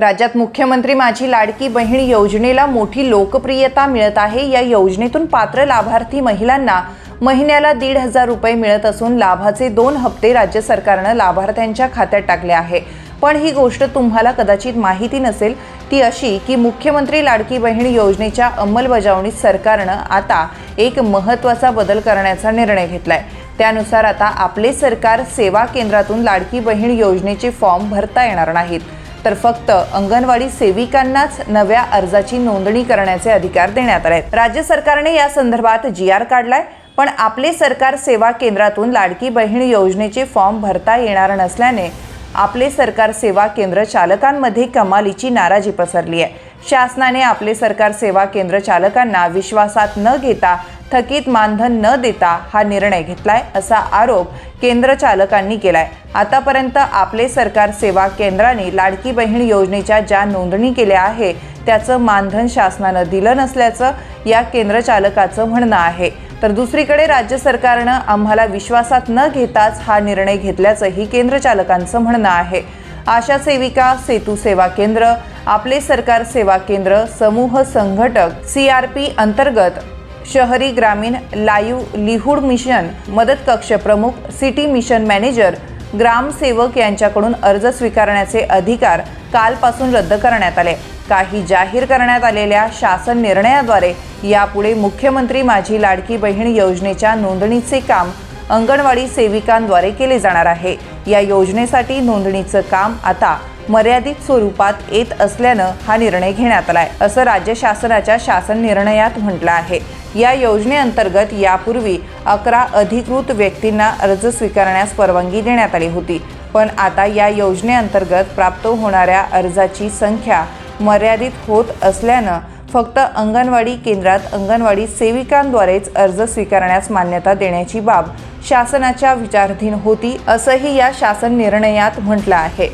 राज्यात मुख्यमंत्री माझी लाडकी बहीण योजनेला मोठी लोकप्रियता मिळत आहे. या योजनेतून पात्र लाभार्थी महिलांना महिन्याला दीड हजार रुपये मिळत असून लाभाचे दोन हप्ते राज्य सरकारनं लाभार्थ्यांच्या खात्यात टाकले आहे. पण ही गोष्ट तुम्हाला कदाचित माहिती नसेल ती अशी की मुख्यमंत्री लाडकी बहीण योजनेच्या अंमलबजावणीत सरकारनं आता एक महत्त्वाचा बदल करण्याचा निर्णय घेतलाय. त्यानुसार आता आपले सरकार सेवा केंद्रातून लाडकी बहीण योजनेचे फॉर्म भरता येणार नाहीत. तर फक्त अंगणवाडी सेविकांनाच नव्या अर्जाची नोंदणी करण्याचे अधिकार देण्यात आले आहेत. राज्य सरकारने या संदर्भात जी आर काढलाय पण आपले सरकार सेवा केंद्रातून लाडकी बहीण योजनेचे फॉर्म भरता येणार नसल्याने आपले सरकार सेवा केंद्र चालकांमध्ये कमालीची नाराजी पसरली आहे शासनाने आपले सरकार सेवा केंद्र चालकांना विश्वासात न घेता थकीत मानधन न देता हा निर्णय घेतलाय असा आरोप केंद्र चालकांनी केलाय. आतापर्यंत आपले सरकार सेवा केंद्राने लाडकी बहीण योजनेच्या ज्या नोंदणी केल्या आहे त्याचं मानधन शासनानं दिलं नसल्याचं या केंद्र चालकाचं म्हणणं आहे. तर दुसरीकडे राज्य सरकारनं आम्हाला विश्वासात न घेताच हा निर्णय घेतल्याचंही केंद्र चालकांचं म्हणणं आहे. आशा सेविका सेतू सेवा केंद्र आपले सरकार सेवा केंद्र समूह संघटक सी आर पी अंतर्गत शहरी ग्रामीण लाईव्ह लिहूड मिशन मदत कक्ष प्रमुख सिटी मिशन मॅनेजर ग्रामसेवक यांच्याकडून अर्ज स्वीकारण्याचे अधिकार कालपासून रद्द करण्यात आले. काही जाहीर करण्यात आलेल्या शासन निर्णयाद्वारे यापुढे मुख्यमंत्री माझी लाडकी बहीण योजनेच्या नोंदणीचे काम अंगणवाडी सेविकांद्वारे केले जाणार आहे. या योजनेसाठी नोंदणीचं काम आता मर्यादित स्वरूपात येत असल्यानं हा निर्णय घेण्यात आलाय असं राज्य शासनाच्या शासन निर्णयात म्हटलं आहे. या योजनेअंतर्गत यापूर्वी अकरा अधिकृत व्यक्तींना अर्ज स्वीकारण्यास परवानगी देण्यात आली होती. पण आता या योजनेअंतर्गत प्राप्त होणाऱ्या अर्जाची संख्या मर्यादित होत असल्यानं फक्त अंगणवाडी केंद्रात अंगणवाडी सेविकांद्वारेच अर्ज स्वीकारण्यास मान्यता देण्याची बाब शासनाच्या विचाराधीन होती असंही या शासन निर्णयात म्हटलं आहे.